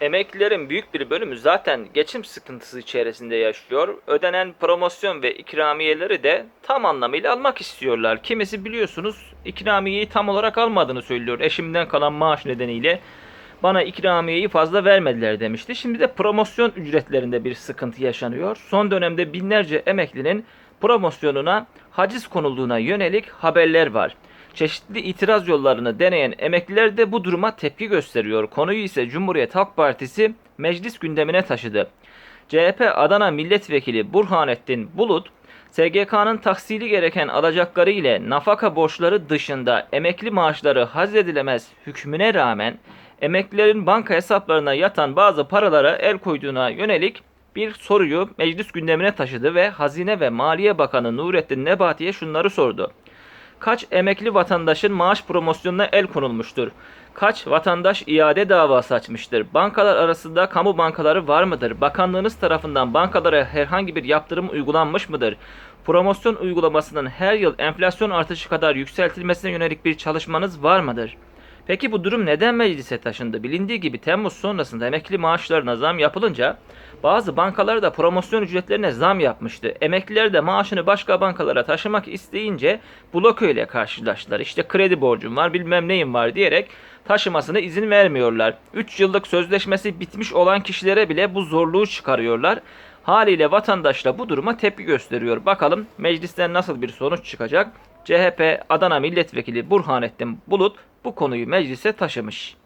Emeklilerin büyük bir bölümü zaten geçim sıkıntısı içerisinde yaşıyor. Ödenen promosyon ve ikramiyeleri de tam anlamıyla almak istiyorlar. Kimisi biliyorsunuz ikramiyeyi tam olarak almadığını söylüyor. Eşimden kalan maaş nedeniyle bana ikramiyeyi fazla vermediler demişti. Şimdi de promosyon ücretlerinde bir sıkıntı yaşanıyor. Son dönemde binlerce emeklinin promosyonuna haciz konulduğuna yönelik haberler var. Çeşitli itiraz yollarını deneyen emekliler de bu duruma tepki gösteriyor. Konuyu ise Cumhuriyet Halk Partisi meclis gündemine taşıdı. CHP Adana Milletvekili Burhanettin Bulut, SGK'nın taksili gereken alacakları ile nafaka borçları dışında emekli maaşları hazredilemez hükmüne rağmen emeklilerin banka hesaplarına yatan bazı paralara el koyduğuna yönelik bir soruyu meclis gündemine taşıdı ve Hazine ve Maliye Bakanı Nurettin Nebati'ye şunları sordu. Kaç emekli vatandaşın maaş promosyonuna el konulmuştur? Kaç vatandaş iade davası açmıştır? Bankalar arasında kamu bankaları var mıdır? Bakanlığınız tarafından bankalara herhangi bir yaptırım uygulanmış mıdır? Promosyon uygulamasının her yıl enflasyon artışı kadar yükseltilmesine yönelik bir çalışmanız var mıdır? Peki bu durum neden meclise taşındı? Bilindiği gibi Temmuz sonrasında emekli maaşlarına zam yapılınca bazı bankalar da promosyon ücretlerine zam yapmıştı. Emekliler de maaşını başka bankalara taşımak isteyince bloke ile karşılaştılar. İşte kredi borcum var bilmem neyim var diyerek taşımasına izin vermiyorlar. 3 yıllık sözleşmesi bitmiş olan kişilere bile bu zorluğu çıkarıyorlar. Haliyle vatandaş da bu duruma tepki gösteriyor. Bakalım meclisten nasıl bir sonuç çıkacak? CHP Adana Milletvekili Burhanettin Bulut bu konuyu meclise taşımış.